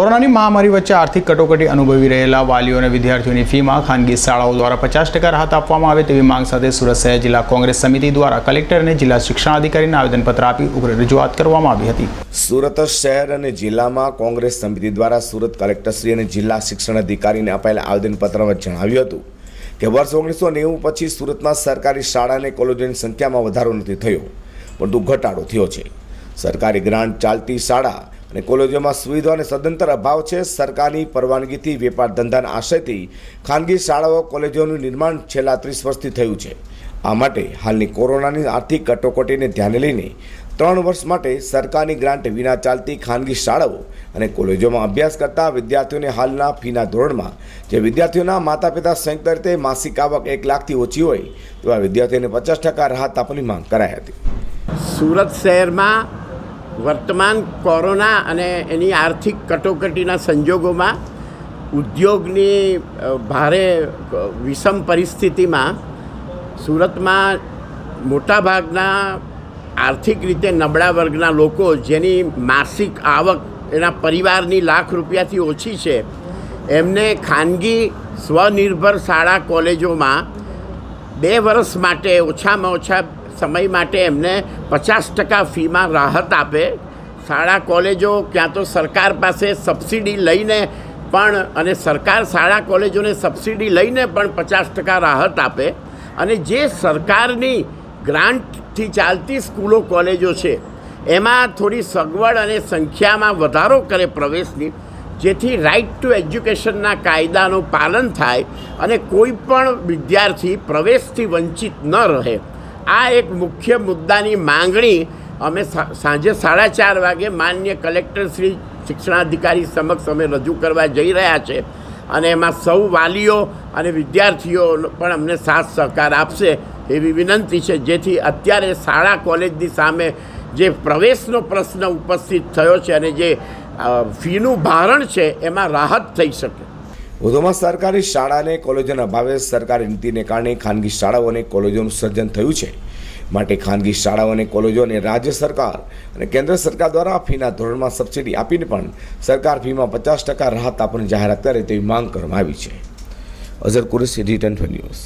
કોરોનાની મહામારી વચ્ચે આર્થિક કટોકટી અનુભવી રહેલા વાલીઓ અને વિદ્યાર્થીઓની ફીમાં ખાનગી શાળાઓ દ્વારા પચાસ ટકા રાહત આપવામાં આવે તેવી માંગ સાથે સુરત શહેર જિલ્લા કોંગ્રેસ સમિતિ દ્વારા કલેક્ટર અને જિલ્લા શિક્ષણાધિકારીને આવેદનપત્ર આપી ઉગ્ર રજૂઆત કરવામાં આવી હતી. સુરત શહેર અને જિલ્લામાં કોંગ્રેસ સમિતિ દ્વારા સુરત કલેક્ટરશ્રી અને જિલ્લા શિક્ષણ અધિકારીને અપાયેલા આવેદનપત્રમાં જણાવ્યું હતું કે વર્ષ ઓગણીસો નેવું પછી સુરતમાં સરકારી શાળા અને કોલેજોની સંખ્યામાં વધારો નથી થયો, પરંતુ ઘટાડો થયો છે. સરકારી ગ્રાન્ટ ચાલતી શાળા અને કોલેજોમાં સુવિધા અને સદંતર અભાવ છે, સરકારની પરવાનગીથી વેપાર ધંધાના આશયથી ખાનગી શાળાઓ કોલેજોનું નિર્માણ છેલ્લા ત્રીસ વર્ષથી થયું છે. આ માટે હાલની કોરોનાની આર્થિક કટોકટીને ધ્યાને લઈને ત્રણ વર્ષ માટે સરકારની ગ્રાન્ટ વિના ચાલતી ખાનગી શાળાઓ અને કોલેજોમાં અભ્યાસ કરતા વિદ્યાર્થીઓને હાલના ફીના ધોરણમાં, જે વિદ્યાર્થીઓના માતા પિતા સંયુક્ત રીતે માસિક આવક એક લાખથી ઓછી હોય, તેવા વિદ્યાર્થીઓને પચાસ ટકા રાહત આપવાની માંગ કરાઈ હતી. સુરત શહેરમાં વર્તમાન કોરોના અને એની આર્થિક કટોકટીના સંજોગોમાં ઉદ્યોગની ભારે વિષમ પરિસ્થિતિમાં સુરતમાં મોટાભાગના આર્થિક રીતે નબળા વર્ગના લોકો જેની માસિક આવક એના પરિવારની લાખ રૂપિયાથી ઓછી છે, એમને ખાનગી સ્વનિર્ભર શાળા કોલેજોમાં બે વર્ષ માટે, ઓછામાં ઓછા સમય માટે એમને પચાસ ટકા ફીમાં રાહત આપે. શાળા કોલેજો, ક્યાં તો સરકાર પાસે સબસિડી લઈને પણ, અને સરકાર શાળા કોલેજોને સબસિડી લઈને પણ પચાસ ટકા રાહત આપે. અને જે સરકારની ગ્રાન્ટથી ચાલતી સ્કૂલો, કોલેજો છે, એમાં થોડી સગવડ અને સંખ્યામાં વધારો કરે પ્રવેશની જેથી રાઇટ ટુ એજ્યુકેશનના કાયદાનું પાલન થાય અને કોઈ પણ વિદ્યાર્થી પ્રવેશથી વંચિત ન રહે. આ એક મુખ્ય મુદ્દાની માંગણી અમે સાંજે સાડા ચાર વાગે માન્ય કલેક્ટર શ્રી શિક્ષણાધિકારી સમક્ષ અમે રજૂ કરવા જઈ રહ્યા છે અને એમાં સૌ વાલીઓ અને વિદ્યાર્થીઓ પણ અમને સાથ સહકાર આપશે એવી વિનંતી છે. જેથી અત્યારે શાળા કોલેજની સામે જે પ્રવેશનો પ્રશ્ન ઉપસ્થિત થયો છે અને જે ફીનું ભારણ છે, એમાં રાહત થઈ શકે. વધુમાં સરકારી શાળા અને કોલેજોના અભાવે સરકારી નીતિને કારણે ખાનગી શાળાઓ અને કોલેજોનું સર્જન થયું છે. માટે ખાનગી શાળાઓ અને કોલેજો અને રાજ્ય સરકાર અને કેન્દ્ર સરકાર દ્વારા ફીના ધોરણમાં સબસિડી આપીને પણ સરકાર ફીમાં પચાસ ટકા રાહત આપવાની જાહેરાત કરે તેવી માંગ કરવામાં આવી છે. Azhar Qureshi return news.